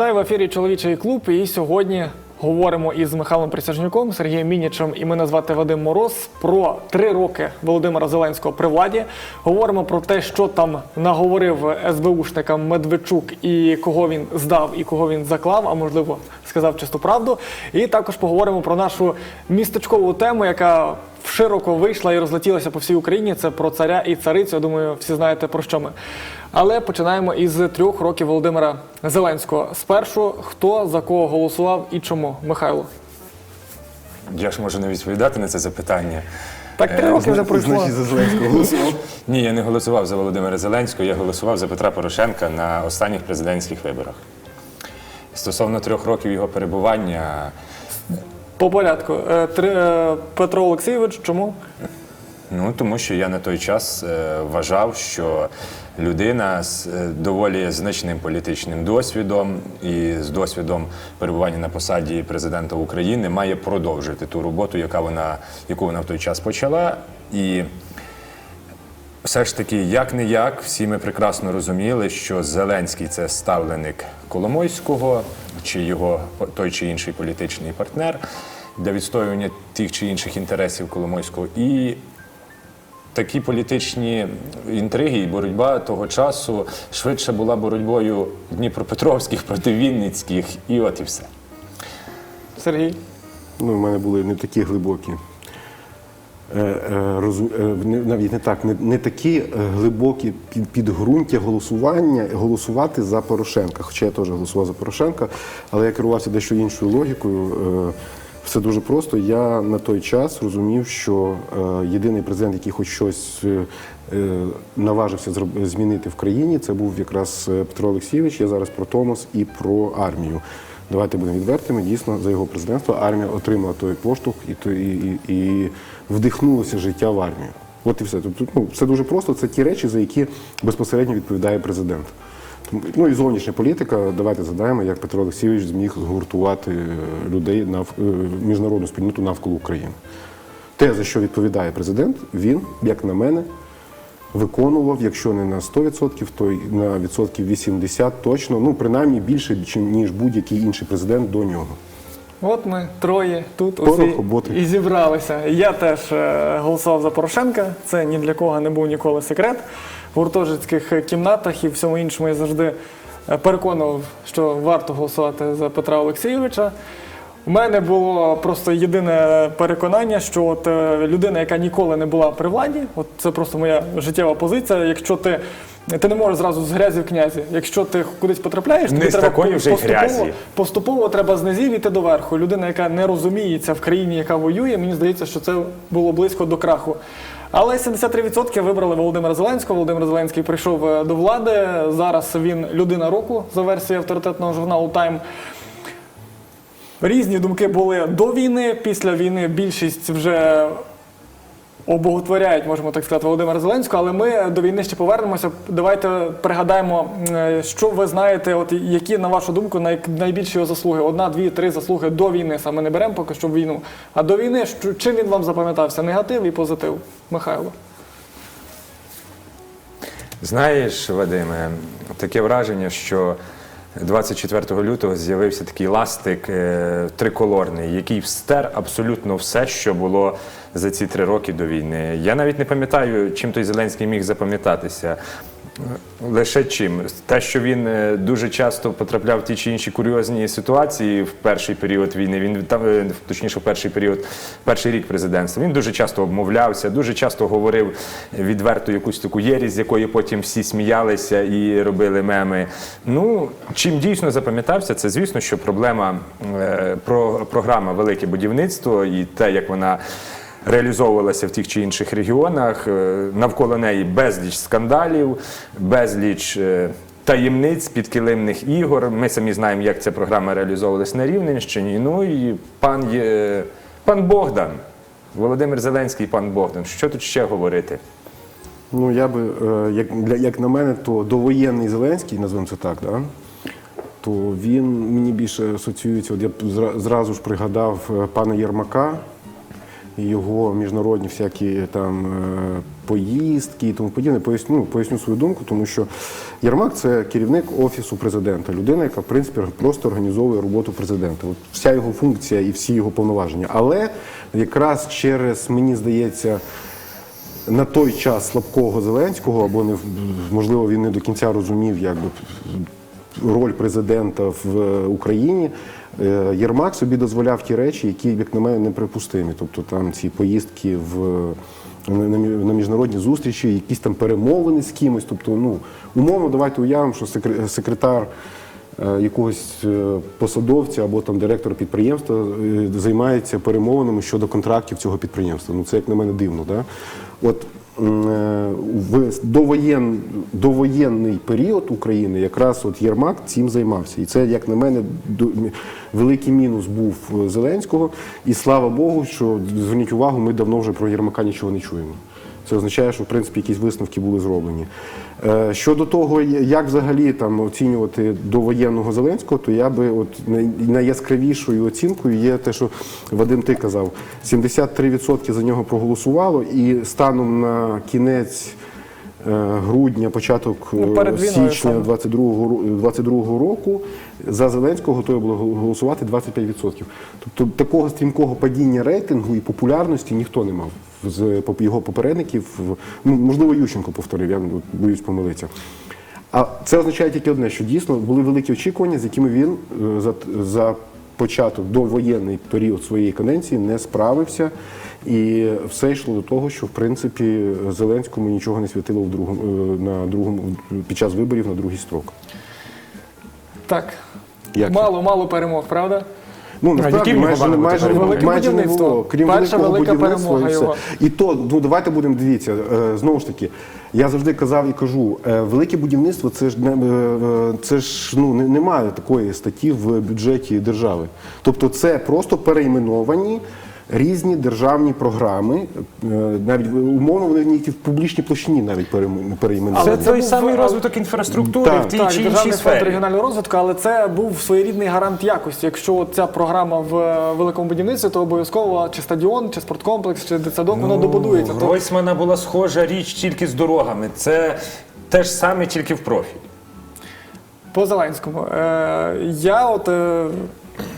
Вітаю в ефірі Чоловічий клуб. І сьогодні говоримо із Михайлом Присяжнюком, Сергієм Мінічем і мене звати Вадим Мороз про три роки Володимира Зеленського при владі. Говоримо про те, що там наговорив СБУшникам Медведчук і кого він здав і кого він заклав, а можливо сказав чисту правду. І також поговоримо про нашу містечкову тему, яка широко вийшла і розлетілася по всій Україні. Це про царя і царицю. Я думаю, всі знаєте про що ми. Але починаємо із трьох років Володимира Зеленського. Спершу хто за кого голосував і чому? Михайло. Я ж можу не відповідати на це запитання. Так три Е, роки вже пройшло. Значить, за Зеленського голосував. Ні, я не голосував за Володимира Зеленського, я голосував за Петра Порошенка на останніх президентських виборах. Стосовно трьох років його перебування, По порядку. Е, Три, е, Петро Олексійович, чому? ну тому що я на той час е, вважав, що людина з доволі значним політичним досвідом і з досвідом перебування на посаді президента України має продовжити ту роботу, яка вона, яку вона в той час почала. І Все ж таки, як не як, всі ми прекрасно розуміли, що Зеленський це ставленик Коломойського, чи його той чи інший політичний партнер для відстоювання тих чи інших інтересів Коломойського. І такі політичні інтриги і боротьба того часу швидше була боротьбою Дніпропетровських проти Вінницьких, і от і все. Сергій. Ну, в мене були не такі глибокі. е, е, е, Навіть не так, не, не такі глибокі під, підґрунтя голосування, голосувати за Порошенка. Хоча я теж голосував за Порошенка, але я керувався дещо іншою логікою. Е, Все дуже просто. Я на той час розумів, що е, єдиний президент, який хоч щось е, е, наважився змінити в країні, це був якраз Петро Олексійович. Я зараз про Томос і про армію. Давайте будемо відвертими. Дійсно, за його президентство армія отримала той поштовх і, той- і, і, і вдихнулося життя в армію. От і все. Тобто, ну, все дуже просто. Це ті речі, за які безпосередньо відповідає президент. Ну і зовнішня політика. Давайте задаємо, як Петро Олексійович зміг згуртувати е, людей нав е, міжнародну спільноту навколо України. Те, за що відповідає президент, він, як на мене, виконував, якщо не на 100%, то й на відсотків 80 точно, ну принаймні більше, ніж будь-який інший президент до нього. От ми троє тут усі і зібралися. Я теж е, голосував за Порошенка. Це ні для кого не був ніколи секрет. В гуртожитських кімнатах і всьому іншому я завжди е, переконував, що варто голосувати за Петра Олексійовича. У мене було просто єдине переконання, що от е, людина, яка ніколи не була при владі, от це просто моя життєва позиція. Якщо ти, ти не можеш зразу з грязі в князі, якщо ти кудись потрапляєш, Не тобі з треба поступово- грязі. Поступово треба з низів іти до верху. Людина, яка не розуміється в країні, яка воює, мені здається, що це було близько до краху. Але 73% вибрали Володимира Зеленського. Володимир Зеленський прийшов е, до влади. Зараз він людина року за версією авторитетного журналу Тайм. Різні думки були до війни. Після війни більшість вже обоготворяють, можемо так сказати, Володимира Зеленського, але ми до війни ще повернемося. Давайте пригадаємо, е, що ви знаєте, от які, на вашу думку, найбільші його заслуги? Одна, дві, три заслуги до війни. Саме не беремо поки що війну. А до війни, чим він вам запам'ятався? Негатив і позитив? Михайло. Знаєш, Вадиме, таке враження, що 24 лютого з'явився такий ластик е, триколорний, який встер абсолютно все, що було за ці три роки до війни. Я навіть не пам'ятаю, чим той Зеленський міг запам'ятатися. Лише чим те, що він е, дуже часто потрапляв в ті чи інші курйозні ситуації в перший період війни. Він там е, точніше, в перший період, перший рік президентства. Він дуже часто обмовлявся, дуже часто говорив відверто якусь таку єрість, з якої потім всі сміялися і робили меми. Ну чим дійсно запам'ятався, це звісно, що проблема е, про програма Велике будівництво і те, як вона реалізовувалася в тих чи інших регіонах. Е, Навколо неї безліч скандалів, безліч е, таємниць, підкилимних ігор. Ми самі знаємо, як ця програма реалізовувалася на Рівненщині. Ну і пан, пан Богдан, Володимир Зеленський, пан Богдан. Що тут ще говорити? Ну я би, е, як, як на мене, то довоєнний Зеленський, назвемо це так, да? то він мені більше асоціюється. От я зразу ж пригадав пана Єрмака. Його міжнародні всякі там е, поїздки і тому подібне. Поясню, ну, поясню свою думку, тому що Єрмак це керівник офісу президента, людина, яка в принципі просто організовує роботу президента. От вся його функція і всі його повноваження. Але якраз через мені здається на той час слабкого Зеленського, або не можливо він не до кінця розумів, якби роль президента в Україні. Е, Єрмак собі дозволяв ті речі, які, як на мене, неприпустимі. Тобто там ці поїздки в на, на міжнародні зустрічі, якісь там перемовини з кимось. Тобто, ну умовно, давайте уявимо, що секретар е, якогось е, посадовця або там директора підприємства займається перемовинами щодо контрактів цього підприємства. Ну це як на мене дивно. Да? От в довоєн, довоєнний період України якраз от Єрмак цим займався. І це, як на мене, великий мінус був е, Зеленського. І слава Богу, що зверніть увагу, ми давно вже про Єрмака нічого не чуємо. Це означає, що в принципі якісь висновки були зроблені. Е, Щодо того, як взагалі там оцінювати довоєнного Зеленського, то я би от найяскравішою оцінкою є те, що Вадим ти казав, 73% за нього проголосувало, і станом на кінець. е, Грудня, початок е, Ну, січня. 22-го ро- 22-го року за Зеленського готові було голосувати 25%. Тобто такого стрімкого падіння рейтингу і популярності ніхто не мав з його попередників. Ну, можливо, Ющенко повторив, я боюсь помилитися. А це означає тільки одне, що дійсно були великі очікування, з якими він е, за, за початок довоєнний період своєї каденції не справився. І все йшло до того, що в принципі Зеленському нічого не світило в другому е, на другому під час виборів на другий строк. Так. Як мало, мало перемог, правда? Ну насправді майже, майже, майже, Велике майже не було. Крім Перша великого будівництва і все. його. І то, ну давайте будемо дивіться. е, Знову ж таки, я завжди казав і кажу, е, велике будівництво це ж не е, це ж ну немає такої статті в бюджеті держави. Тобто, це просто перейменовані. Різні державні програми, е, навіть умовно вони ніякі в публічній площині навіть перейменовані. Але Це, той самий розвиток інфраструктури Так, в тій Так, чи іншій Державний фонд сфері. регіонального розвитку, але це був своєрідний гарант якості. Якщо ця програма в е, великому будівництві, то обов'язково чи стадіон, чи спорткомплекс, чи дитсадок, воно добудується. Гройсмана була схожа річ тільки з дорогами. Це те ж саме, тільки в профіль. По Зеленському. Е, я от е,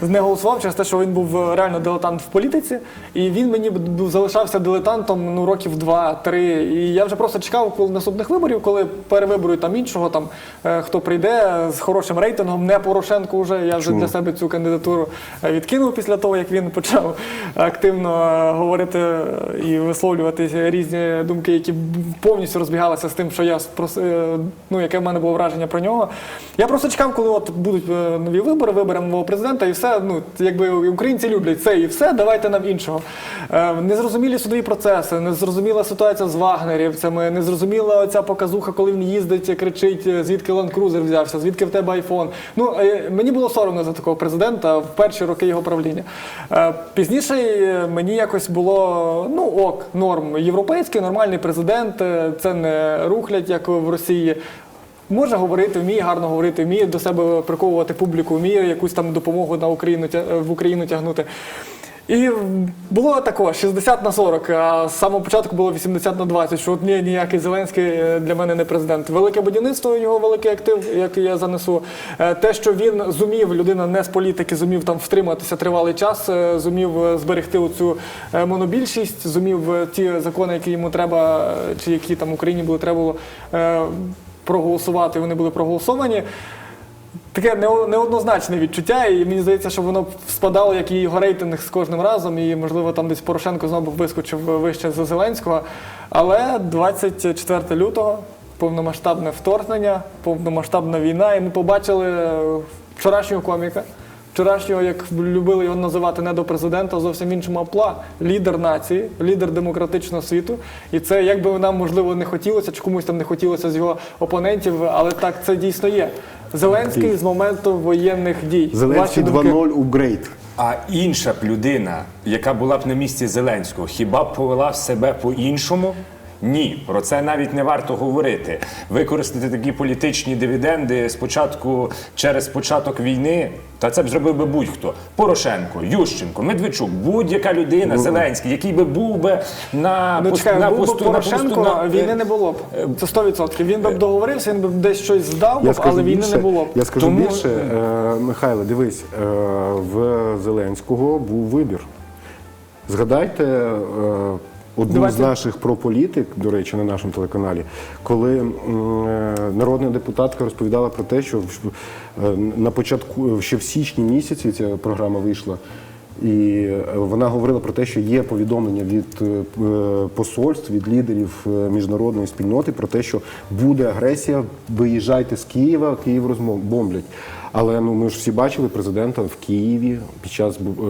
не голосував через те, що він був е, реально дилетант в політиці, і він мені б- б- залишався дилетантом ну, років два-три. І я вже просто чекав коли наступних виборів, коли перевиборюють там іншого, там е, хто прийде з хорошим рейтингом, не Порошенко вже. Я вже Чому? для себе цю кандидатуру е, відкинув після того, як він почав активно е, говорити і висловлювати різні думки, які б- повністю розбігалися з тим, що я спрос- е, ну, яке в мене було враження про нього. Я просто чекав, коли от будуть е, нові вибори, виберемо нового президента, і все. Ну якби українці люблять це і все. Давайте нам іншого. Е, Незрозумілі судові процеси, незрозуміла ситуація з вагнерівцями, незрозуміла оця показуха, коли він їздить, кричить, е, звідки Cruiser взявся, звідки в тебе айфон. Ну е, мені було соромно за такого президента в перші роки його правління. Пізніше мені якось було ну ок, норм. Європейський нормальний президент, це не рухлять, як в Росії. Може говорити, вміє гарно говорити, вміє до себе приковувати публіку, вміє якусь там допомогу на Україну в Україну тягнути. І було також 60 на 40, а з самого початку було 80 на 20, що от ні, ніякий Зеленський е, для мене не президент. Велике будівництво, його великий актив, який я занесу. Е, Те, що він зумів, людина не з політики, зумів там втриматися тривалий час, е, зумів зберегти оцю монобільшість, зумів ті закони, які йому треба, чи які там Україні було треба було проголосувати, вони були проголосовані. Таке неоднозначне відчуття, і мені здається, що воно спадало, як і його рейтинг з кожним разом, і можливо там десь Порошенко знову вискочив вище за Зеленського. Але 24 лютого повномасштабне вторгнення, повномасштабна війна, і ми побачили вчорашнього коміка. Вчорашнього, як любили його називати не до президента, а зовсім іншому апла, лідер нації, лідер демократичного світу. І це як би нам можливо не хотілося, чи комусь там не хотілося з його опонентів, але так це дійсно є. Зеленський з моменту воєнних дій. Зеленський Ваші думки? 2-0. А інша б людина, яка була б на місці Зеленського, хіба б повела себе по-іншому? Ні, про це навіть не варто говорити. Використати такі політичні дивіденди спочатку через початок війни. Та це б зробив би будь-хто. Порошенко, Ющенко, Медведчук, будь-яка людина, Зеленський, який би був би на Ну, чекай, на був би посту на Порошенко, посту на- війни не було б. Це 100%. Він би б договорився, він би десь щось здав, Я б, але війни більше, не було б. Я скажу Тому- більше, е, Михайло, дивись, е, в Зеленського був вибір. Згадайте е, одну Давайте. з наших прополітик, до речі, на нашому телеканалі, коли е, народна депутатка розповідала про те, що в- е, на початку ще в січні місяці ця програма вийшла. І е, вона говорила про те, що є повідомлення від е, е, посольств, від лідерів е, міжнародної спільноти про те, що буде агресія, виїжджайте з Києва, Київ розбомблять. Але ну ми ж всі бачили президента в Києві під час е,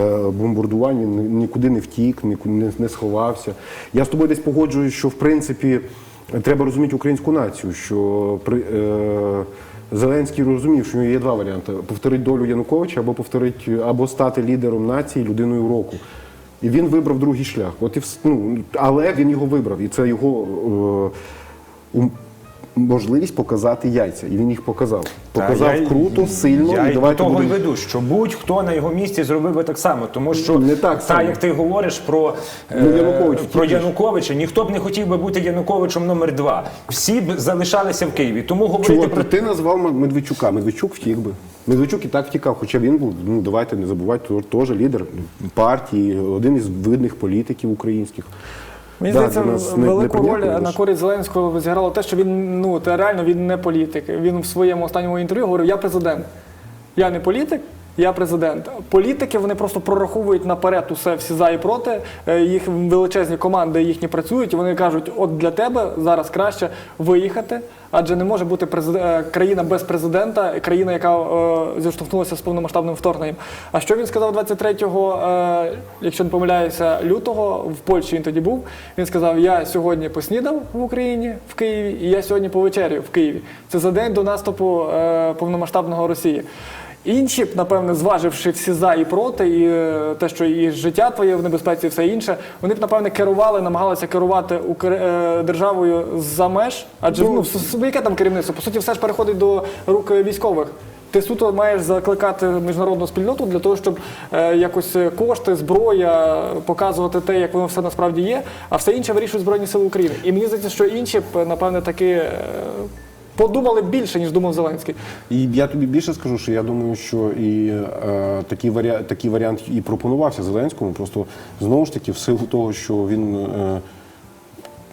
е, бомбардувань. Він нікуди не втік, нікуди не, сховався. Я з тобою десь погоджуюсь, що в принципі треба розуміти українську націю, що при. Е, Зеленський розумів, що є два варіанти: повторити долю Януковича або повторити, або стати лідером нації, людиною року. І він вибрав другий шлях. От і ну, але він його вибрав, і це його е, можливість показати яйця. І він їх показав. Показав я круто, сильно. Я і давайте того будемо- й веду, що будь-хто на його місці зробив би так само, тому що Не так та, само. як ти говориш про, Ну, е, Янукович про. Януковича, ніхто б не хотів би бути Януковичем номер два. Всі б залишалися в Києві. Тому говорити Чувак, про ти назвав Медведчука. Медведчук втік би. Медведчук і так втікав, хоча він був, ну давайте не забувати, теж лідер партії, один із видних політиків українських. Мені здається, да, велику не- роль на користь Зеленського зіграло те, що він ну реально він не політик. Він в своєму останньому інтерв'ю говорив: я президент. Я не політик, я президент. Політики вони просто прораховують наперед усе всі за і проти. Е, Їх величезні команди їхні працюють, і вони кажуть: от для тебе зараз краще виїхати, адже не може бути е, країна без президента, країна, яка е, зіштовхнулася з повномасштабним вторгненням. А що він сказав 23-го, е, якщо не помиляюся, лютого в Польщі він тоді був. Він сказав: Я сьогодні поснідав в Україні в Києві, і я сьогодні повечерю в Києві. Це за день до наступу е, повномасштабного Росії. Інші б, напевне, зваживши всі за і проти, і е, те, що і життя твоє в небезпеці, і все інше, вони б, напевне, керували, намагалися керувати е, державою за меж. Адже ну, с- яке там керівництво? По суті, все ж переходить до рук е, військових. Ти суто маєш закликати міжнародну спільноту для того, щоб е, якось кошти, зброя показувати те, як воно все насправді є, а все інше вирішують Збройні Сили України. І мені здається, що інші б, напевне, таки е, подумали більше, ніж думав Зеленський. І я тобі більше скажу, що я думаю, що і е, такий, варіант, такий варіант і пропонувався Зеленському. Просто знову ж таки, в силу того, що він е,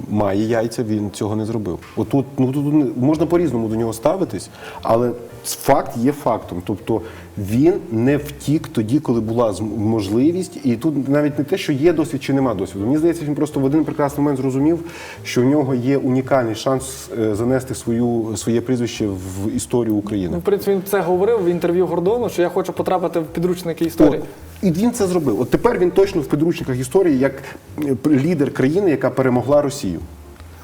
має яйця, він цього не зробив. Отут ну тут можна по-різному до нього ставитись, але факт є фактом. Тобто він не втік тоді, коли була можливість, і тут навіть не те, що є досвід чи нема досвіду. Мені здається, він просто в один прекрасний момент зрозумів, що в нього є унікальний шанс е, занести свою своє прізвище в історію України. Ну, в принципі, він це говорив в інтерв'ю Гордону, що я хочу потрапити в підручники історії. От, і він це зробив. От тепер він точно в підручниках історії як е, лідер країни, яка перемогла Росію.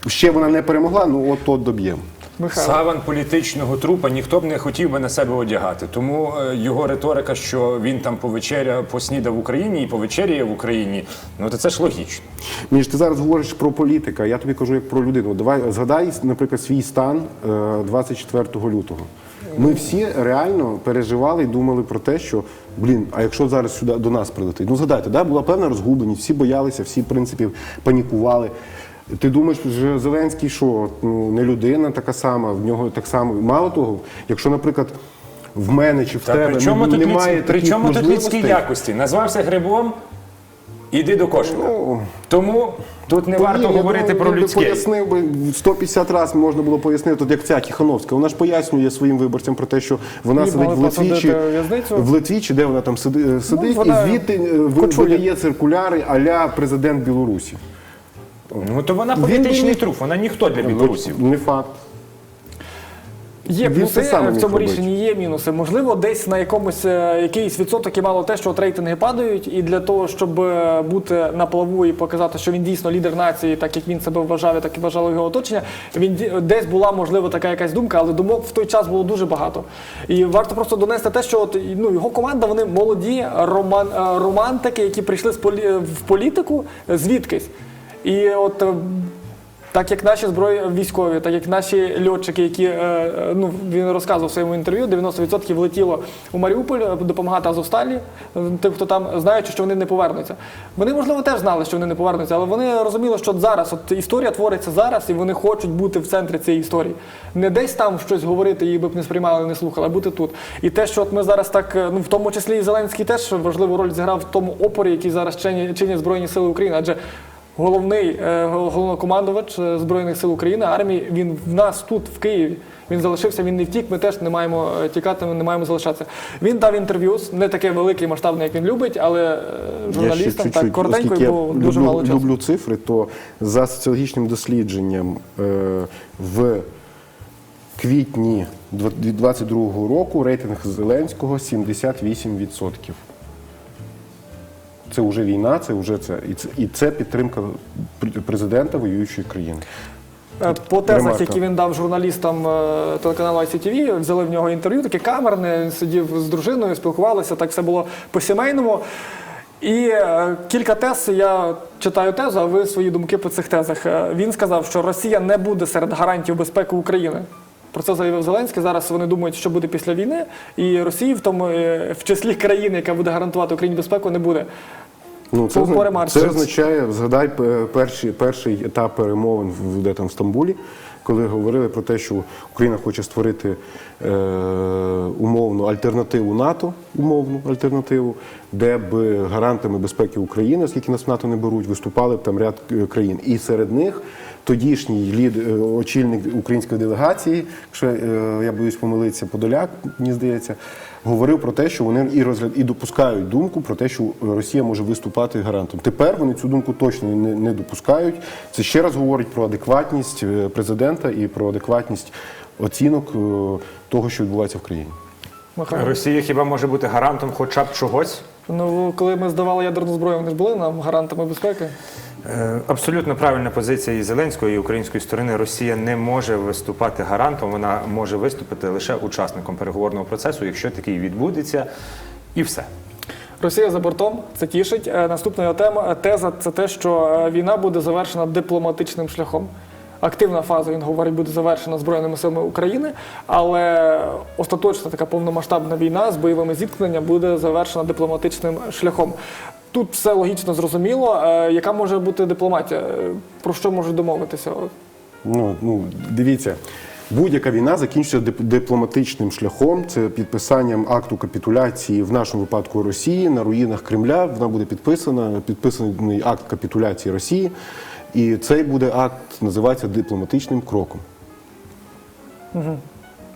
Ще вона не перемогла, ну от от доб'ємо. Михайло. Саван політичного трупа ніхто б не хотів би на себе одягати. Тому е, його риторика, що він там повечеря поснідав в Україні і повечеряє в Україні, ну то це ж логічно. Між ти зараз говориш про політика, я тобі кажу як про людину. Давай згадай, наприклад, свій стан е, 24 лютого. Ми всі реально переживали і думали про те, що блін, а якщо зараз сюди до нас прилетить? Ну згадайте, да, була певна розгубленість, всі боялися, всі в принципі панікували. Ти думаєш, що Зеленський що ну, не людина така сама, в нього так само. Мало того, якщо, наприклад, в мене чи в так, тебе при чому тут немає людські, при тут людські якості? Назвався грибом, іди до кошика. Ну, Тому тут не варто я говорити думаю, про він би людське. Пояснив би 150 разів можна було пояснити, от як ця Тихановська. Вона ж пояснює своїм виборцям про те, що вона Її сидить в могли Литві, чи, посадити в в'язницю. в Литві, чи де вона там сиди, е, сидить, вона і звідти е, ви- кочує. видає циркуляри а-ля президент Білорусі. Ну то вона Він політичний труп, вона ніхто для білорусів. Ну, Не факт. Є Він плюси в цьому робити. рішенні, є мінуси. Можливо, десь на якомусь е, якийсь відсоток і мало те, що от рейтинги падають, і для того, щоб е, бути на плаву і показати, що він дійсно лідер нації, так як він себе вважав, і так і вважало його оточення. Він десь була можливо така якась думка, але думок в той час було дуже багато. І варто просто донести те, що от, ну, його команда вони молоді роман, е, романтики, які прийшли з полі, в політику звідкись. І от так як наші зброї військові, так як наші льотчики, які е, е, ну він розказував в своєму інтерв'ю, 90% влетіло у Маріуполь е, допомагати Азовсталі, тим, хто там знаючи, що вони не повернуться. Вони можливо теж знали, що вони не повернуться, але вони розуміли, що зараз от історія твориться зараз, і вони хочуть бути в центрі цієї історії. Не десь там щось говорити, її би б не сприймали, не слухали, а бути тут. І те, що от ми зараз так, ну в тому числі і Зеленський теж важливу роль зіграв в тому опорі, який зараз чинять Збройні Сили України, адже головний е, головнокомандувач е, Збройних сил України, армії, він в нас тут, в Києві. Він залишився, він не втік, ми теж не маємо е, тікати, ми не маємо залишатися. Він дав інтерв'ю, не таке велике і масштабне, як він любить, але журналістам так коротенько і було дуже люблю, мало часу. люблю цифри, то за соціологічним дослідженням в квітні 2022 року рейтинг Зеленського 78%. Це вже війна, це вже це. І це, і це підтримка президента воюючої країни. Е, По тезах, які він дав журналістам е, телеканалу ICTV, взяли в нього інтерв'ю, таке камерне, він сидів з дружиною, спілкувалися, так все було по-сімейному. І е, кілька тез, я читаю тезу, а ви свої думки по цих тезах. Він сказав, що Росія не буде серед гарантів безпеки України. Про це заявив Зеленський. Зараз вони думають, що буде після війни, і Росії в тому в числі країни, яка буде гарантувати Україні безпеку, не буде. Ну, це, ремарці. це означає, згадай перший, перший етап перемовин в, де там в Стамбулі, коли говорили про те, що Україна хоче створити е, умовну альтернативу НАТО, умовну альтернативу, де б гарантами безпеки України, оскільки нас в НАТО не беруть, виступали б там ряд е, країн. І серед них тодішній лід, е, очільник української делегації, якщо е, я боюсь помилитися, Подоляк, мені здається, говорив про те, що вони і розгляд і допускають думку про те, що Росія може виступати гарантом. Тепер вони цю думку точно не, не допускають. Це ще раз говорить про адекватність е, президента і про адекватність оцінок того, що відбувається в країні. Росія хіба може бути гарантом хоча б чогось? Ну, коли ми здавали ядерну зброю, вони ж були нам гарантами безпеки. Е, Абсолютно правильна позиція і Зеленської, і української сторони. Росія не може виступати гарантом, вона може виступити лише учасником переговорного процесу, якщо такий відбудеться, і все. Росія за бортом це тішить. Е, Наступна тема теза це те, що е, війна буде завершена дипломатичним шляхом. Активна фаза, він говорить, буде завершена Збройними силами України, але остаточна така повномасштабна війна з бойовими зіткненнями буде завершена дипломатичним шляхом. Тут все логічно зрозуміло. Е, Яка може бути дипломатія? Е, Про що можуть домовитися? Ну, ну дивіться. Будь-яка війна закінчується дипломатичним шляхом. Це підписанням акту капітуляції в нашому випадку Росії на руїнах Кремля. Вона буде підписана, підписаний акт капітуляції Росії, і цей буде акт називається дипломатичним кроком.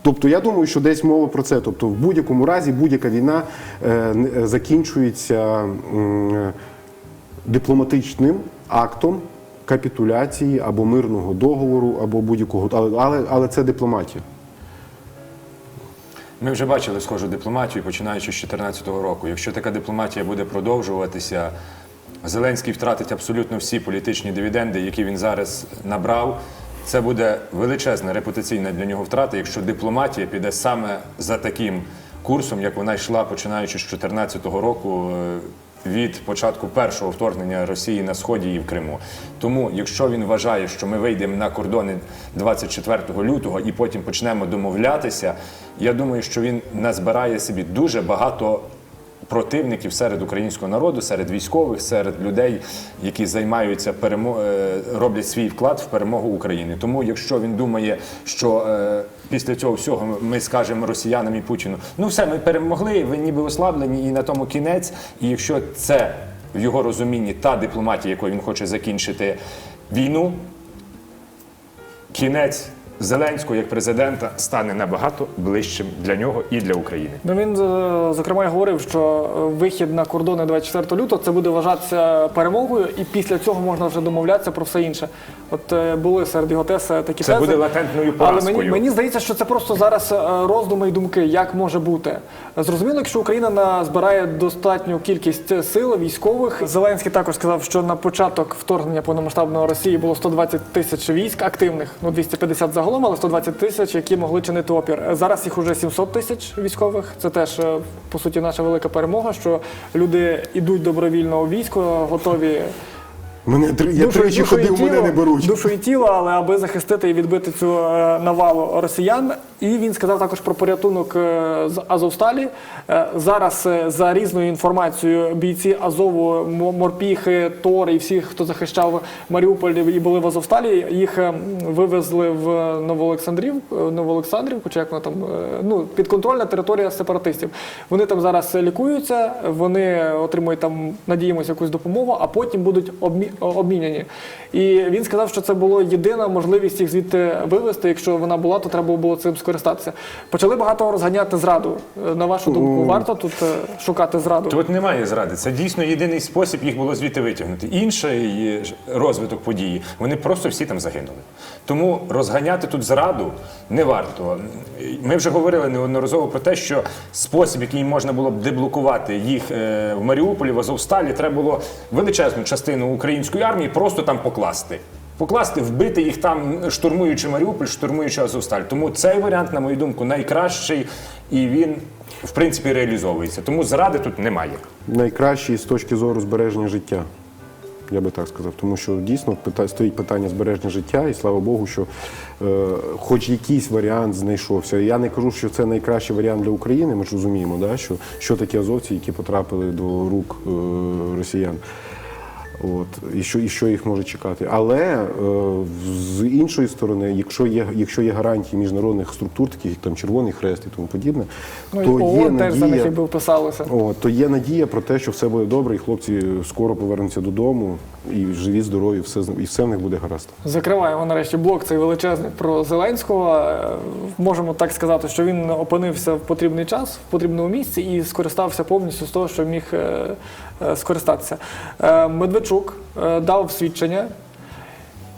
Тобто я думаю, що десь мова про це. Тобто, в будь-якому разі будь-яка війна е, е, закінчується е, дипломатичним актом капітуляції або мирного договору, або будь-якого. Але, але, але це дипломатія. Ми вже бачили схожу дипломатію, починаючи з 2014 року. Якщо така дипломатія буде продовжуватися, Зеленський втратить абсолютно всі політичні дивіденди, які він зараз набрав. Це буде величезна репутаційна для нього втрата, якщо дипломатія піде саме за таким курсом, як вона йшла починаючи з 2014 року. е, Від початку першого вторгнення Росії на сході і в Криму. Тому, якщо він вважає, що ми вийдемо на кордони 24 лютого і потім почнемо домовлятися, я думаю, що він назбирає собі дуже багато противників серед українського народу, серед військових, серед людей, які займаються перемо... е, роблять свій вклад в перемогу України. Тому, якщо він думає, що е, після цього всього ми скажемо росіянам і Путіну, ну все, ми перемогли, ви ніби ослаблені, і на тому кінець. І якщо це в його розумінні та дипломатія, якою він хоче закінчити війну, кінець Зеленського як президента стане набагато ближчим для нього і для України. Ну він е, зокрема говорив, що е, вихід на кордони 24 лютого це буде вважатися перемогою, і після цього можна вже домовлятися про все інше. От е, були серед його тез такі Це тези. буде латентною Але мені, мені здається, що це просто зараз роздуми і думки, як може бути. Зрозуміло, якщо Україна назбирає достатню кількість сил військових. Зеленський також сказав, що на початок вторгнення повномасштабного Росії було 120 тисяч військ активних, ну 250 загалом, але 120 тисяч, які могли чинити опір. Зараз їх уже 700 тисяч військових. Це теж е, по суті наша велика перемога, що люди йдуть добровільно у військо, готові. Мене я душу- тричі душу ходив, мене не беруть. Душу і тіло, але аби захистити і відбити цю е, навалу росіян. І він сказав також про порятунок е, з Азовсталі. Е, Зараз е, за різною інформацією бійці Азову, Морпіхи, Тор і всі, хто захищав Маріуполь і були в Азовсталі, їх е, вивезли в Новоолександрів, Новоолександрівку, чи як вона там ну підконтрольна територія сепаратистів. Вони там зараз лікуються, вони отримують там, надіємося, якусь допомогу, а потім будуть обмі- обміняні. І він сказав, що це була єдина можливість їх звідти вивезти. Якщо вона була, то треба було цим скористатися. Почали багато розганяти зраду. Е, На вашу думку, варто тут е, шукати зраду? Тут немає зради. Це дійсно єдиний спосіб їх було звідти витягнути. Інший ж розвиток події, вони просто всі там загинули. Тому розганяти тут зраду не варто. Ми вже говорили неодноразово про те, що спосіб, який можна було б деблокувати їх е, в Маріуполі, в Азовсталі, треба було величезну частину української армії просто там покласти. Покласти, вбити їх там, штурмуючи Маріуполь, штурмуючи Азовсталь. Тому цей варіант, на мою думку, найкращий, і він, в принципі, реалізовується. Тому зради тут немає. найкращий з точки зору збереження життя. Я би так сказав, тому що дійсно стоїть питання збереження життя, і слава Богу, що е, хоч якийсь варіант знайшовся. Я не кажу, що це найкращий варіант для України. Ми ж розуміємо, да, що, що такі азовці, які потрапили до рук е, росіян. От, і, що, і що їх може чекати. Але е, з іншої сторони, якщо є, якщо є гарантії міжнародних структур, таких як там Червоний Хрест і тому подібне, Ну, і то є ООН теж за них надія. якби. О, то є надія про те, що все буде добре, і хлопці скоро повернуться додому, і живі, здорові, все і все в них буде гаразд. Закриваємо нарешті блок цей величезний про Зеленського. Е, Можемо так сказати, що він опинився в потрібний час, в потрібному місці і скористався повністю з того, що міг е, скористатися. Е, Медведчук е, дав свідчення.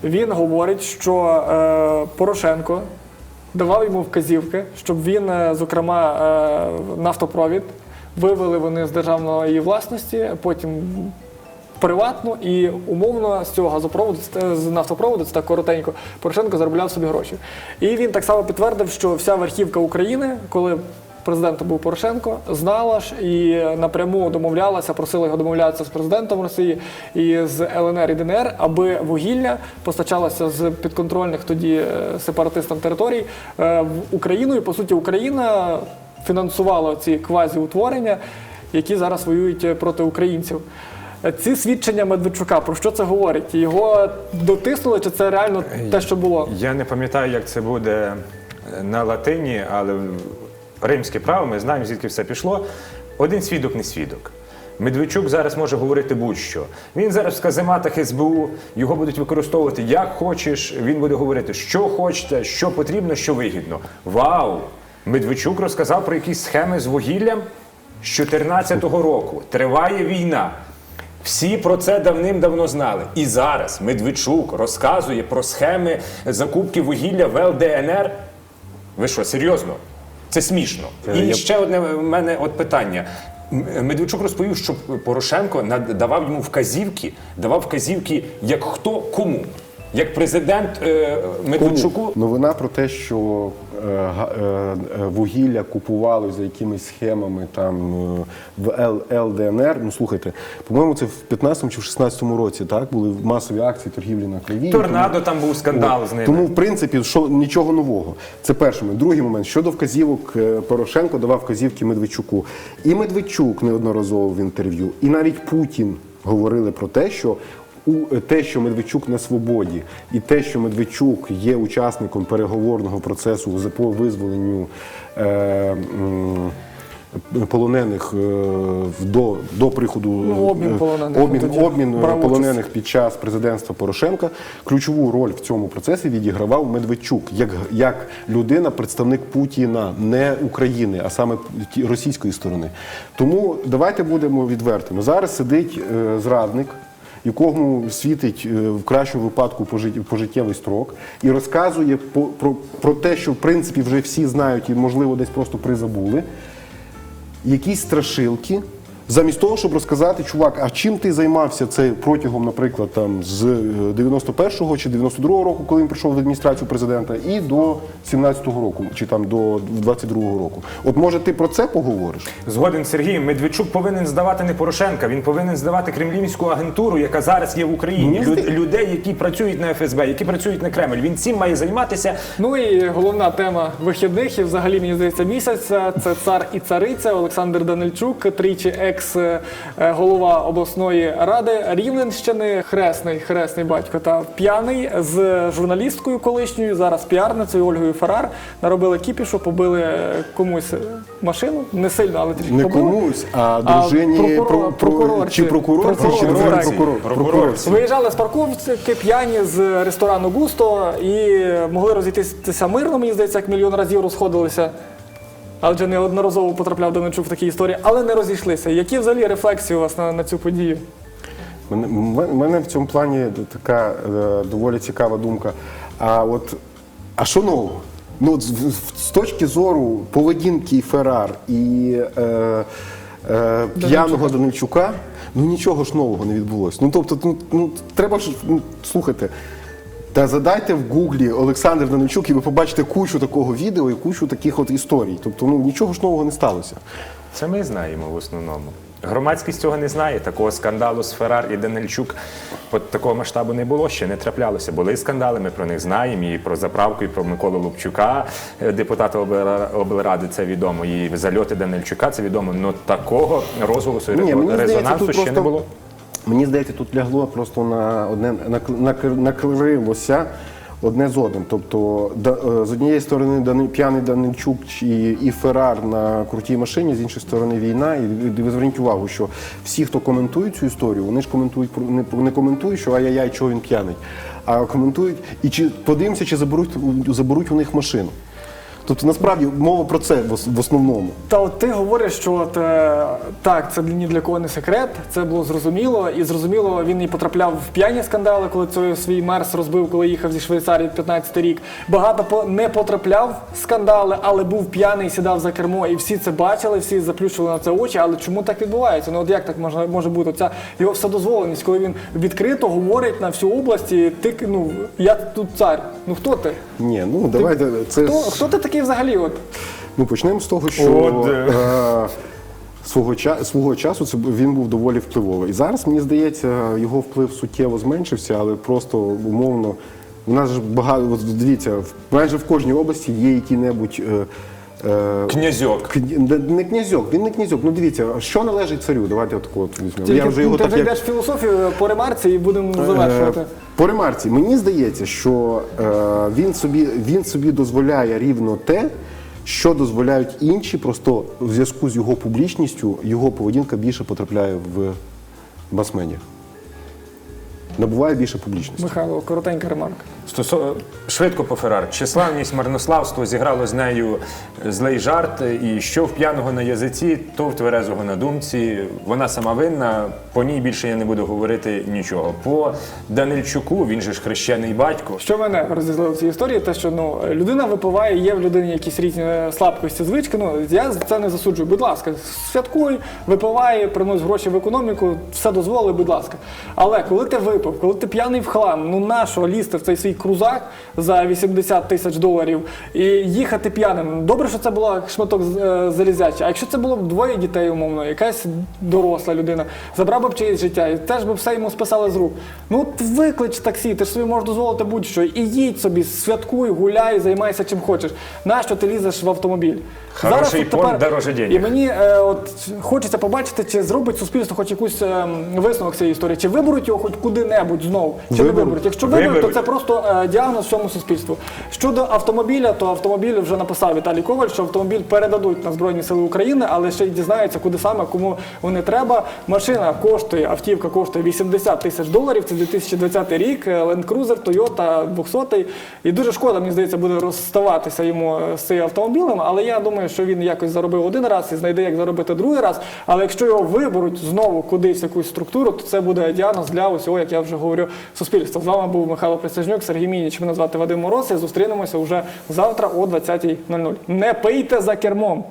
Він говорить, що е, Порошенко давав йому вказівки, щоб він, е, зокрема, е, нафтопровід вивели вони з державної власності, потім приватну і умовно з цього газопроводу, з нафтопроводу, це так коротенько, Порошенко заробляв собі гроші. І він так само підтвердив, що вся верхівка України, коли президентом був Порошенко, знала ж і напряму домовлялася, просила його домовлятися з президентом Росії і з ЛНР і ДНР, аби вугілля постачалося з підконтрольних тоді е, сепаратистам територій е, в Україну. І по суті, Україна фінансувала ці квазіутворення, які зараз воюють е, проти українців. Ці свідчення Медведчука про що це говорить? Його дотиснули, чи це реально те, що було? Я не пам'ятаю, як це буде на латині, але римське право, ми знаємо, звідки все пішло. Один свідок не свідок. Медведчук зараз може говорити будь-що. Він зараз в казематах СБУ, його будуть використовувати як хочеш. Він буде говорити, що хочете, що потрібно, що вигідно. Вау! Медведчук розказав про якісь схеми з вугіллям з 2014 року. Триває війна. Всі про це давним-давно знали. І зараз Медведчук розказує про схеми закупки вугілля в ЛДНР. Ви що, серйозно? Це смішно. Це І я- ще одне в мене от питання. Медведчук розповів, що Порошенко надавав йому вказівки, давав вказівки, як хто кому. Як президент е, Медведчуку Кому? Новина про те, що вугілля купували за якимись схемами там е, в ЛДНР. Ну слухайте, по-моєму, це в 15-му чи в 16-му році так були масові акції торгівлі на крові. торнадо там був скандал От. з ними. Тому, в принципі, що нічого нового. Це перший момент. Другий момент щодо вказівок е, Порошенко давав вказівки Медведчуку. І Медведчук неодноразово в інтерв'ю, і навіть Путін говорили про те, що е, те, що Медведчук на свободі, і те, що Медведчук є учасником переговорного процесу по визволенню. Е, Полонених е, до, до приходу Ну, обмін е, полонених. обмін, Тоді обмін полонених під час президентства Порошенка ключову роль в цьому процесі відігравав Медведчук як, як людина, представник Путіна, не України, а саме російської сторони. Тому давайте будемо відвертими. Зараз сидить е, зрадник. Якому світить е, в кращому випадку пожиттєвий строк, і розказує про, про те, що в принципі вже всі знають і, можливо, десь просто призабули, якісь страшилки Замість того, щоб розказати, чувак, а чим ти займався це протягом, наприклад, там з е, 91-го чи 92-го року, коли він прийшов в адміністрацію президента, і до 17-го року, чи там до 22-го року. От може ти про це поговориш? Згоден Сергій Медведчук повинен здавати не Порошенка, він повинен здавати кремлівську агентуру, яка зараз є в Україні. Зда- людей, які працюють на ФСБ, які працюють на Кремль. Він цим має займатися. Ну і головна тема вихідних, і взагалі мені здається місяця. Це цар і цариця Олександр Данильчук, тричі екс е, голова обласної ради Рівненщини, хресний, хресний батько та п'яний з журналісткою колишньою, зараз піарницею Ольгою Феррар. Наробили кіпішу, побили е, комусь машину, не сильно, але трішки Не побили. комусь, а А дружині прокурор- про, про, прокурорці. чи прокурорці, чи прокурор, прокурорці. Виїжджали з парковки п'яні з ресторану Густо і могли розійтися мирно, мені здається, як мільйон разів розходилися. Адже неодноразово потрапляв Даничук в такі історії, але не розійшлися. Які взагалі рефлексії у вас на, на цю подію? Мене, мене в цьому плані така е, доволі цікава думка. А от а що нового? Ну, от з, з- з точки зору поведінки Феррар і е, е, п'яного Данильчука, ну нічого ж нового не відбулося. Ну тобто, ну, ну треба ж ну, слухайте. Та задайте в гуглі Олександр Данильчук, і ви побачите кучу такого відео і кучу таких от історій. Тобто, ну нічого ж нового не сталося. Це ми знаємо в основному. Громадськість цього не знає. Такого скандалу з Феррар і Данильчук такого масштабу не було ще, не траплялося. Були скандали, ми про них знаємо. І про заправку, і про Миколу Лубчука, е, депутата облради, це відомо. І зальоти Данильчука, це відомо. Ну такого розголосу і резонансу ще не було. Мені здається, тут лягло просто на одне накрилося одне з одним. Тобто, е, з однієї сторони п'яний Данильчук і, і Феррар на крутій машині, з іншої сторони війна. І ви- зверніть увагу, що всі, хто коментують цю історію, вони ж коментують не коментують, що ай-яй-яй, чого він п'яний, а коментують і чи подивимося, чи заберуть заберуть у них машину. Тобто насправді мова про це в основному. Та от ти говориш, що от, е, так, це ні для кого не секрет, це було зрозуміло, і зрозуміло, він і потрапляв в п'яні скандали, коли цей свій мерс розбив, коли їхав зі Швейцарії 15 рік. Багато по- не потрапляв в скандали, але був п'яний, сідав за кермо, і всі це бачили, всі заплющили на це очі. Але чому так відбувається? Ну от як так може, може бути? Ця його вседозволеність, коли він відкрито говорить на всю область, і ти ну я тут цар. Ну хто ти? Ні, ну давайте це Хто, хто ти такий взагалі? От Ну, почнемо з того, що От, е. свого, ча- свого часу це він був доволі впливовий. І зараз, мені здається, його вплив суттєво зменшився, але просто умовно. У нас ж багато, от дивіться, майже в кожній області є які-небудь. Е, Князьок. не- князьок, він не князьок. Ну дивіться, що належить царю? Давайте от от візьмемо. Тільки Я вже його ти так вже як... йдеш філософію по ремарці і будемо завершувати. Е, По ремарці, мені здається, що е, він, собі, він собі дозволяє рівно те, що дозволяють інші, просто в зв'язку з його публічністю його поведінка більше потрапляє в мас-медіа. Набуває більше публічності. Михайло, коротенька ремарка. Стосо... Швидко по Феррар. Числавність, марнославство зіграло з нею злий жарт. І що в п'яного на язиці, то в тверезого на думці. Вона сама винна, по ній більше я не буду говорити нічого. По Данильчуку, він же ж хрещений батько. Що мене розізлило в цій історії, те, що ну людина випиває, є в людині якісь різні слабкості, звички. Ну я це не засуджую. Будь ласка, святкуй, випивай, принось гроші в економіку, все дозволи, будь ласка. Але коли ти випив, коли ти п'яний в хлам, ну нащо лізти в цей свій крузак за 80 тисяч доларів і їхати п'яним? Добре, що це була шматок е, залізячий. А якщо це було б двоє дітей, умовно, якась доросла людина, забрав би б чиєсь життя, і теж би все йому списали з рук. Ну от виклич таксі, ти ж собі можеш дозволити будь-що. І їдь собі, святкуй, гуляй, займайся чим хочеш. Нащо ти лізеш в автомобіль? Хороший от понт дороже денег. І мені е, от хочеться побачити, чи зробить суспільство хоч якусь е, висновок цієї історії, чи виберуть його хоч куди-небудь знову, чи не Виберуть. Якщо виберуть, то це просто е, діагноз всьому суспільству. Щодо автомобіля, то автомобіль вже написав Віталій Коваль, що автомобіль передадуть на Збройні Сили України, але ще й дізнаються, куди саме, кому вони треба. Машина коштує, автівка коштує 80 тисяч доларів. Це 2020 рік. е, Land Cruiser, Toyota 200. І дуже шкода, мені здається, буде розставатися йому е, з цим автомобілем. Але я думаю, що він якось заробив один раз і знайде, як заробити другий раз. Але якщо його виберуть знову кудись в якусь структуру, то це буде діагноз для усього, як я вже говорю, суспільство. З вами був Михайло Присяжнюк, Сергій Мініч. Мене звати Вадим Мороз. І зустрінемося вже завтра о 20.00. Не пийте за кермом.